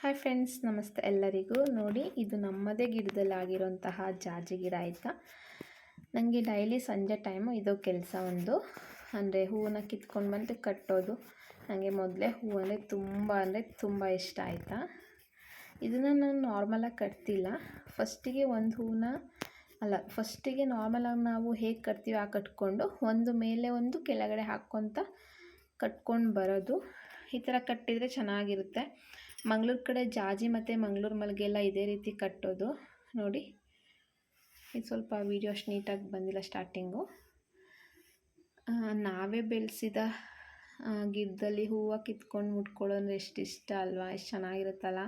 Hi friends ನಮಸ್ತೆ ಎಲ್ಲರಿಗೂ. ನೋಡಿ, ಇದು ನಮ್ಮದೇ ಗಿಡದಲ್ಲಾಗಿರುವಂತಹ ಜಾಜಿ ಗಿಡ ಆಯಿತಾ? ನನಗೆ ಡೈಲಿ ಸಂಜೆ ಟೈಮು ಇದು ಕೆಲಸ ಒಂದು. ಅಂದರೆ ಹೂವನ್ನ ಕಿತ್ಕೊಂಡು ಬಂದು ಕಟ್ಟೋದು. ನನಗೆ ಮೊದಲೇ ಹೂ ಅಂದರೆ ತುಂಬ ಅಂದರೆ ತುಂಬ ಇಷ್ಟ ಆಯಿತಾ? ಇದನ್ನು ನಾನು ನಾರ್ಮಲಾಗಿ ಕಟ್ತಿಲ್ಲ. ಫಸ್ಟಿಗೆ ಒಂದು ಹೂವನ್ನ, ಅಲ್ಲ ಫಸ್ಟಿಗೆ ನಾರ್ಮಲಾಗಿ ನಾವು ಹೇಗೆ ಕಟ್ತೀವಿ ಆ ಕಟ್ಕೊಂಡು ಒಂದು ಮೇಲೆ ಒಂದು ಕೆಳಗಡೆ ಹಾಕ್ಕೊತ ಕಟ್ಕೊಂಡು ಬರೋದು. ಈ ಥರ ಕಟ್ಟಿದರೆ ಚೆನ್ನಾಗಿರುತ್ತೆ. ಮಂಗ್ಳೂರು ಕಡೆ ಜಾಜಿ ಮತ್ತು ಮಂಗ್ಳೂರು ಮಲ್ಲಿಗೆ ಎಲ್ಲ ಇದೇ ರೀತಿ ಕಟ್ಟೋದು. ನೋಡಿ, ಇದು ಸ್ವಲ್ಪ ವೀಡಿಯೋ ಅಷ್ಟು ನೀಟಾಗಿ ಬಂದಿಲ್ಲ ಸ್ಟಾರ್ಟಿಂಗು ನಾವೇ ಬೆಳೆಸಿದ ಗಿಡದಲ್ಲಿ ಹೂವು ಕಿತ್ಕೊಂಡು ಮುಟ್ಕೊಳ್ಳೋದ್ರೆ ಎಷ್ಟು ಇಷ್ಟ ಅಲ್ವಾ? ಎಷ್ಟು ಚೆನ್ನಾಗಿರುತ್ತಲ್ಲ?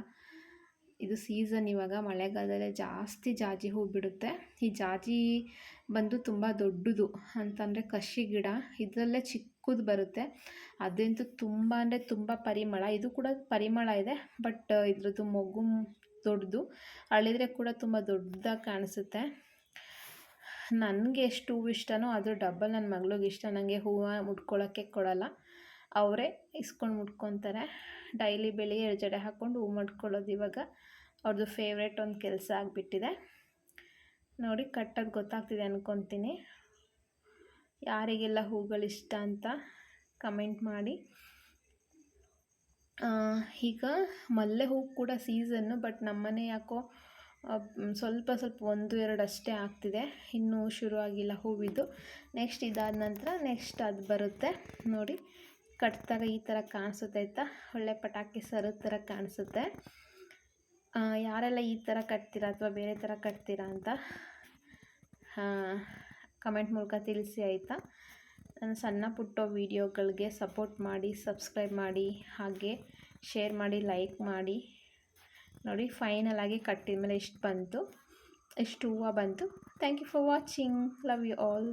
ಇದು ಸೀಸನ್ ಇವಾಗ ಮಳೆಗಾಲದಲ್ಲಿ ಜಾಸ್ತಿ ಜಾಜಿ ಹೂ ಬಿಡುತ್ತೆ ಈ ಜಾಜಿ ಬಂದು ತುಂಬ ದೊಡ್ಡದು ಅಂತಂದರೆ ಕಷಿ ಗಿಡ, ಇದರಲ್ಲೇ ಚಿಕ್ಕದು ಬರುತ್ತೆ. ಅದಂತೂ ತುಂಬ ಅಂದರೆ ತುಂಬ ಪರಿಮಳ, ಇದು ಕೂಡ ಪರಿಮಳ ಇದೆ ಬಟ್ ಇದ್ರದ್ದು ಮಗು ದೊಡ್ಡದು, ಅಳಿದ್ರೆ ಕೂಡ ತುಂಬ ದೊಡ್ಡದಾಗಿ ಕಾಣಿಸುತ್ತೆ. ನನಗೆ ಎಷ್ಟು ಹೂವು ಇಷ್ಟನೋ ಅದು ಡಬ್ಬಲ್ ನನ್ನ ಮಗಳಿಗೆ ಇಷ್ಟ ನನಗೆ ಹೂವು ಮುಟ್ಕೊಳ್ಳೋಕ್ಕೆ ಕೊಡಲ್ಲ. ಅವರೇ ಇಸ್ಕೊಂಡು ಮುಟ್ಕೊತಾರೆ. ಡೈಲಿ ಬೆಳಿಗ್ಗೆ ಎರಡು ಜಡೆ ಹಾಕ್ಕೊಂಡು ಹೂ ಮಾಡ್ಕೊಳ್ಳೋದು ಇವಾಗ ಅವ್ರದ್ದು ಫೇವ್ರೇಟ್ ಒಂದು ಕೆಲಸ ಆಗಿಬಿಟ್ಟಿದೆ. ನೋಡಿ ಕಟ್ಟೋದು ಗೊತ್ತಾಗ್ತಿದೆ ಅಂದ್ಕೊತೀನಿ ಯಾರಿಗೆಲ್ಲ ಹೂಗಳಿಷ್ಟ ಅಂತ ಕಮೆಂಟ್ ಮಾಡಿ. ಈಗ ಮಲ್ಲೆ ಹೂ ಕೂಡ ಸೀಸನ್ನು ಬಟ್ ನಮ್ಮನೆ ಯಾಕೋ ಸ್ವಲ್ಪ ಸ್ವಲ್ಪ ಒಂದು, ಎರಡು ಅಷ್ಟೇ ಆಗ್ತಿದೆ. ಇನ್ನೂ ಶುರುವಾಗಿಲ್ಲ ಹೂವಿದ್ದು ನೆಕ್ಸ್ಟ್ ಇದಾದ ನಂತರ ನೆಕ್ಸ್ಟ್ ಅದು ಬರುತ್ತೆ. ನೋಡಿ. ಕಟ್ಟಿದಾಗ ಈ ಥರ ಕಾಣಿಸುತ್ತೆ ಆಯಿತಾ ಒಳ್ಳೆ ಪಟಾಕಿ ಸರದ ಥರ ಕಾಣಿಸುತ್ತೆ. ಯಾರೆಲ್ಲ ಈ ಥರ ಕಟ್ತೀರಾ ಅಥವಾ ಬೇರೆ ಥರ ಕಟ್ತೀರಾ ಅಂತ ಕಮೆಂಟ್ ಮೂಲಕ ತಿಳಿಸಿ ಆಯಿತಾ? ನನ್ನ ಸಣ್ಣ ಪುಟ್ಟ ವೀಡಿಯೋಗಳಿಗೆ ಸಪೋರ್ಟ್ ಮಾಡಿ, ಸಬ್ಸ್ಕ್ರೈಬ್ ಮಾಡಿ, ಹಾಗೆ ಶೇರ್ ಮಾಡಿ, ಲೈಕ್ ಮಾಡಿ. ನೋಡಿ, ಫೈನಲ್ ಆಗಿ ಕಟ್ಟಿದ ಮೇಲೆ ಇಷ್ಟು ಬಂತು, ಇಷ್ಟು ಹೂವು ಬಂತು. Thank you for watching. Love you all.